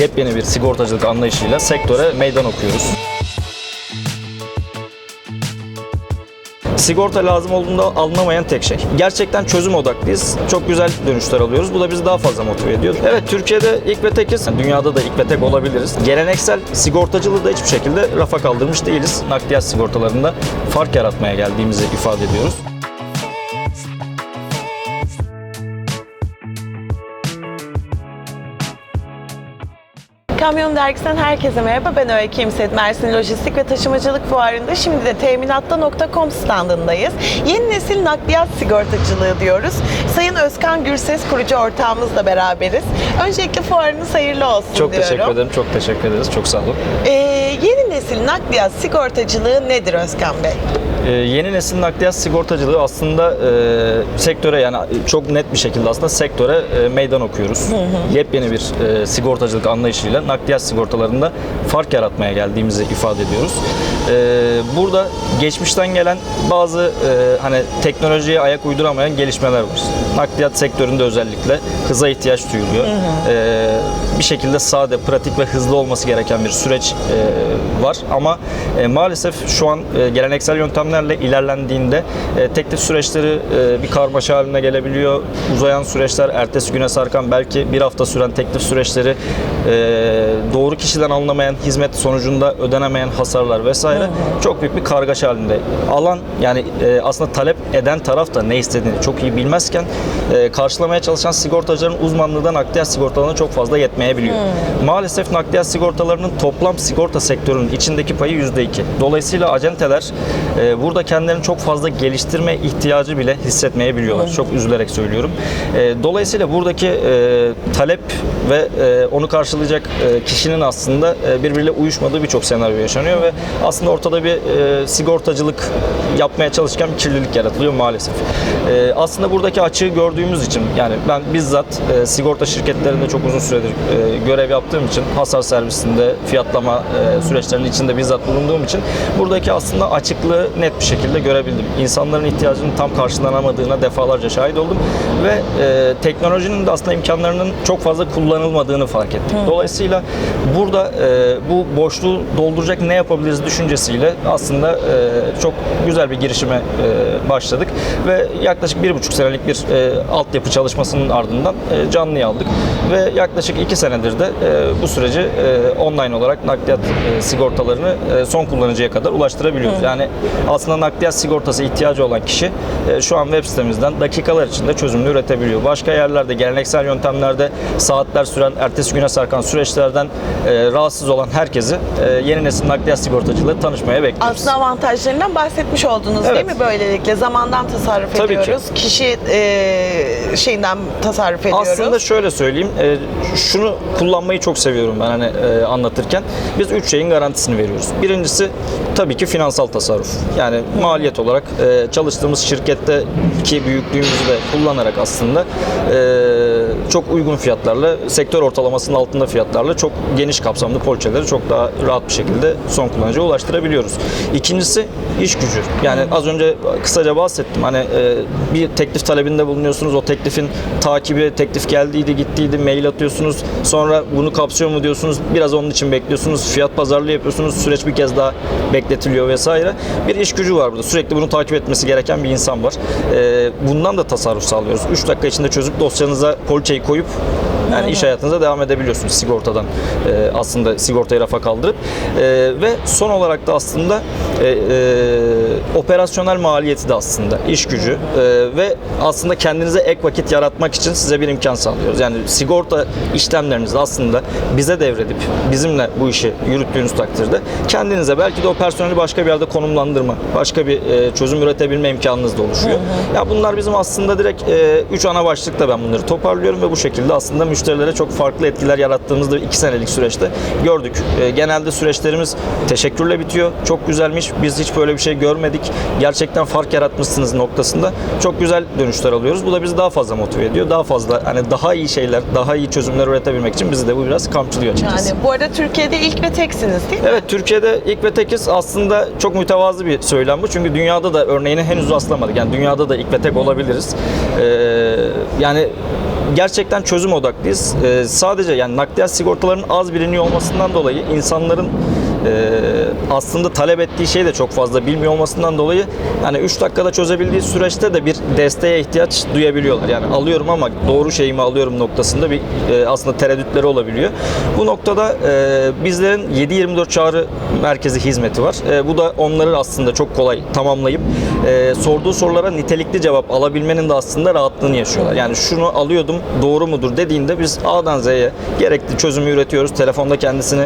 yepyeni bir sigortacılık anlayışıyla sektöre meydan okuyoruz. Sigorta lazım olduğunda alınamayan tek şey. Gerçekten çözüm odaklıyız. Çok güzel dönüşler alıyoruz. Bu da bizi daha fazla motive ediyor. Evet Türkiye'de ilk ve tekiz. Dünyada da ilk ve tek olabiliriz. Geleneksel sigortacılığı da hiçbir şekilde rafa kaldırmış değiliz. Nakliyat sigortalarında fark yaratmaya geldiğimizi ifade ediyoruz. Kamyon Dergisi'nden herkese merhaba. Ben Öykü İmset Mersin Lojistik ve Taşımacılık Fuarı'nda şimdi de teminatta.com standındayız. Yeni nesil nakliyat sigortacılığı diyoruz. Sayın Özkan Gürses kurucu ortağımızla beraberiz. Öncelikle fuarınız hayırlı olsun Çok diyorum. teşekkür ederim. Çok teşekkür ederiz. Çok sağ olun. Ee, yeni nesil nakliyat sigortacılığı nedir Özkan Bey? Ee, yeni nesil nakliyat sigortacılığı aslında e, sektöre yani çok net bir şekilde aslında sektöre e, meydan okuyoruz. Yepyeni bir e, sigortacılık anlayışıyla nakliyat sigortalarında fark yaratmaya geldiğimizi ifade ediyoruz. E, burada geçmişten gelen bazı e, hani teknolojiye ayak uyduramayan gelişmeler var. Nakliyat sektöründe özellikle hıza ihtiyaç duyuluyor. E, bir şekilde sade, pratik ve hızlı olması gereken bir süreç e, var ama e, maalesef şu an e, geleneksel yöntemlerle ilerlendiğinde e, teklif süreçleri e, bir karmaşa haline gelebiliyor. Uzayan süreçler, ertesi güne sarkan belki bir hafta süren teklif süreçleri, e, doğru kişiden alınamayan hizmet sonucunda ödenemeyen hasarlar vesaire çok büyük bir kargaşa halinde. Alan yani e, aslında talep eden taraf da ne istediğini çok iyi bilmezken e, karşılamaya çalışan sigortacıların uzmanlığı da nakliyat sigortalarına çok fazla yetmeyebiliyor. Maalesef nakliyat sigortalarının toplam sigorta sektörünün içindeki payı %2. Dolayısıyla acenteler e, burada kendilerini çok fazla geliştirme ihtiyacı bile hissetmeyebiliyorlar. Çok üzülerek söylüyorum. E, dolayısıyla buradaki e, talep ve e, onu karşılayacak e, kişinin aslında e, birbiriyle uyuşmadığı birçok senaryo yaşanıyor ve aslında ortada bir e, sigortacılık yapmaya çalışırken bir kirlilik yaratılıyor maalesef. E, aslında buradaki açığı gördüğümüz için yani ben bizzat e, sigorta şirketlerinde çok uzun süredir e, görev yaptığım için hasar servisinde fiyatlama e, süreçlerinin içinde bizzat bulunduğum için buradaki aslında açıklığı net bir şekilde görebildim. İnsanların ihtiyacının tam karşılanamadığına defalarca şahit oldum ve e, teknolojinin de aslında imkanlarının çok fazla kullanılmadığını fark ettim. Dolayısıyla burada e, bu boşluğu dolduracak ne yapabiliriz düşüncesiyle aslında e, çok güzel bir girişime e, başladık ve yaklaşık bir buçuk senelik bir e, altyapı çalışmasının ardından e, canlıya aldık ve yaklaşık iki senedir de e, bu süreci e, online olarak nakliyat e, sigortalarını e, son kullanıcıya kadar ulaştırabiliyoruz. Yani aslında nakliyat sigortası ihtiyacı olan kişi e, şu an web sitemizden dakikalar içinde çözümünü üretebiliyor. Başka yerlerde geleneksel yöntemlerde saatler süren, ertesi güne sarkan süreçlerden e, rahatsız olan herkesi e, yeni nesil nakliyat sigortacılığı tanışmaya bekliyoruz. Aslında avantajlarından bahsetmiş oldunuz Evet. değil mi böylelikle? Zamandan tasarruf Tabii ki. ediyoruz. Kişi e, şeyinden tasarruf ediyoruz. Aslında şöyle söyleyeyim, e, şunu kullanmayı çok seviyorum ben hani e, anlatırken. Biz üç şeyin garantisini veriyoruz. Birincisi tabii ki finansal tasarruf. Yani maliyet olarak e, çalıştığımız şirketteki büyüklüğümüzü de kullanarak aslında e, çok uygun fiyatlarla, sektör ortalamasının altında fiyatlarla çok geniş kapsamlı poliçeleri çok daha rahat bir şekilde son kullanıcıya ulaştırabiliyoruz. İkincisi iş gücü. Yani az önce kısaca bahsettim. Hani e, bir teklif talebinde bulunuyorsunuz. O teklifin takibi, teklif geldiydi, gittiydi, mail atıyorsunuz. Sonra bunu kapsıyor mu diyorsunuz. Biraz onun için bekliyorsunuz. Fiyat pazarlığı yapıyorsunuz. Süreç bir kez daha bekletiliyor vesaire. Bir iş gücü var burada. Sürekli bunu takip etmesi gereken bir insan var. E, bundan da tasarruf sağlıyoruz. 3 dakika içinde çözüp dosyanıza poliçeyi koyup yani iş hayatınıza devam edebiliyorsunuz sigortadan e, aslında sigortayı rafa kaldırıp. E, ve son olarak da aslında e, e, operasyonel maliyeti de aslında iş gücü. E, ve aslında kendinize ek vakit yaratmak için size bir imkan sağlıyoruz. Yani sigorta işlemlerinizi aslında bize devredip bizimle bu işi yürüttüğünüz takdirde kendinize belki de o personeli başka bir yerde konumlandırma, başka bir e, çözüm üretebilme imkanınız da oluşuyor. Ya bunlar bizim aslında direkt e, üç ana başlıkta ben bunları toparlıyorum ve bu şekilde aslında müşterilere çok farklı etkiler yarattığımızda iki senelik süreçte gördük. E, genelde süreçlerimiz teşekkürle bitiyor. Çok güzelmiş. Biz hiç böyle bir şey görmedik. Gerçekten fark yaratmışsınız noktasında çok güzel dönüşler alıyoruz. Bu da bizi daha fazla motive ediyor. Daha fazla hani daha iyi şeyler, daha iyi çözümler üretebilmek için bizi de bu biraz kamçılıyor açıkçası. Yani bu arada Türkiye'de ilk ve teksiniz değil mi? Evet Türkiye'de ilk ve tekiz aslında çok mütevazı bir söylem bu. Çünkü dünyada da örneğini henüz rastlamadık. Yani dünyada da ilk ve tek olabiliriz. Ee, yani gerçekten çözüm odaklıyız. E, sadece yani nakliyat sigortalarının az biliniyor olmasından dolayı insanların aslında talep ettiği şeyi de çok fazla bilmiyor olmasından dolayı yani 3 dakikada çözebildiği süreçte de bir desteğe ihtiyaç duyabiliyorlar. Yani alıyorum ama doğru şeyimi alıyorum noktasında bir e, aslında tereddütleri olabiliyor. Bu noktada e, bizlerin 7-24 çağrı merkezi hizmeti var. E, bu da onları aslında çok kolay tamamlayıp sorduğu sorulara nitelikli cevap alabilmenin de aslında rahatlığını yaşıyorlar. Yani şunu alıyordum doğru mudur dediğinde biz A'dan Z'ye gerekli çözümü üretiyoruz. Telefonda kendisini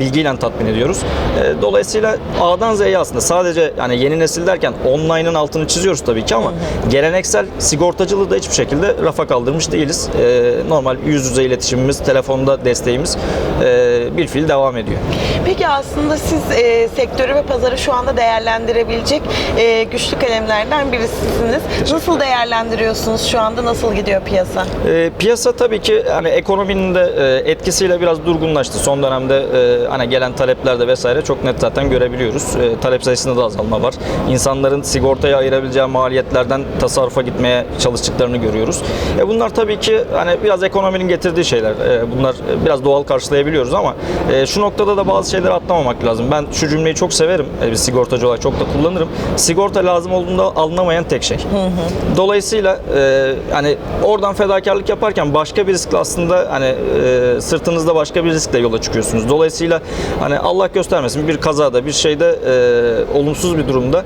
bilgiyle tatmin ediyoruz. E, dolayısıyla A'dan Z'ye aslında sadece yani yeni nesil derken online'ın altını çiziyoruz tabii ki ama geleneksel sigortacılığı da hiçbir şekilde rafa kaldırmış değiliz. E, normal yüz yüze iletişimimiz, telefonda desteğimiz e, bir fiil devam ediyor. Peki aslında siz e, sektörü ve pazarı şu anda değerlendirebilecek e, güçlü kalemlerden birisisiniz. Nasıl değerlendiriyorsunuz şu anda? Nasıl gidiyor piyasa? E, piyasa tabii ki hani ekonominin de e, etkisiyle biraz durgunlaştı. Son dönemde e, hani gelen taleplerde vesaire çok net zaten görebiliyoruz. E, talep sayısında da azalma var. İnsanların sigortaya ayırabileceği maliyetlerden tasarrufa gitmeye çalıştıklarını görüyoruz. E, bunlar tabii ki hani biraz ekonominin getirdiği şeyler. E, bunlar biraz doğal karşılayabiliyoruz ama e, şu noktada da bazı şeyleri atlamamak lazım. Ben şu cümleyi çok severim. E, bir sigortacı olarak çok da kullanırım. Sigorta lazım olduğunda alınamayan tek şey. Dolayısıyla e, hani oradan fedakarlık yaparken başka bir riskle aslında hani e, sırtınızda başka bir riskle yola çıkıyorsunuz. Dolayısıyla hani Allah göstermesin bir kazada bir şeyde e, olumsuz bir durumda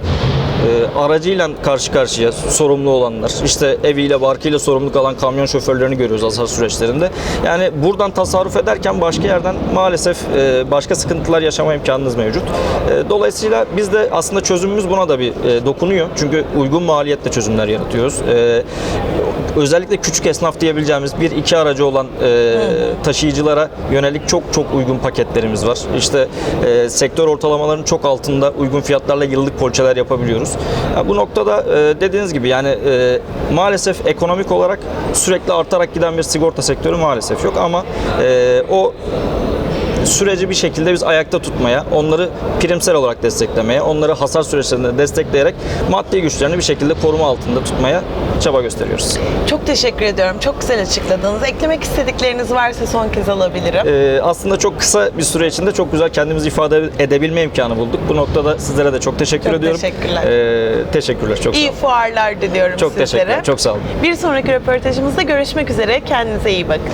e, aracıyla karşı karşıya sorumlu olanlar, işte eviyle barkıyla sorumluluk alan kamyon şoförlerini görüyoruz hasar süreçlerinde. Yani buradan tasarruf ederken başka yerden maalesef e, başka sıkıntılar yaşama imkanınız mevcut. E, dolayısıyla biz de aslında çözümümüz buna da bir e, dokunuyor. Çünkü uygun maliyetle çözümler yaratıyoruz. E, özellikle küçük esnaf diyebileceğimiz bir iki aracı olan e, taşıyıcılara yönelik çok çok uygun paketlerimiz var. İşte e, sektör ortalamalarının çok altında uygun fiyatlarla yıllık poliçeler yapabiliyoruz. Ya bu noktada e, dediğiniz gibi yani e, maalesef ekonomik olarak sürekli artarak giden bir sigorta sektörü maalesef yok ama e, o süreci bir şekilde biz ayakta tutmaya, onları primsel olarak desteklemeye, onları hasar süreçlerinde destekleyerek maddi güçlerini bir şekilde koruma altında tutmaya çaba gösteriyoruz. Çok teşekkür ediyorum. Çok güzel açıkladınız. Eklemek istedikleriniz varsa son kez alabilirim. Ee, aslında çok kısa bir süre içinde çok güzel kendimizi ifade edebilme imkanı bulduk. Bu noktada sizlere de çok teşekkür Çok ediyorum. teşekkürler. Ee, teşekkürler. Çok sağ İyi fuarlar diliyorum Çok sizlere. teşekkürler. Çok sağ olun. Bir sonraki röportajımızda görüşmek üzere. Kendinize iyi bakın.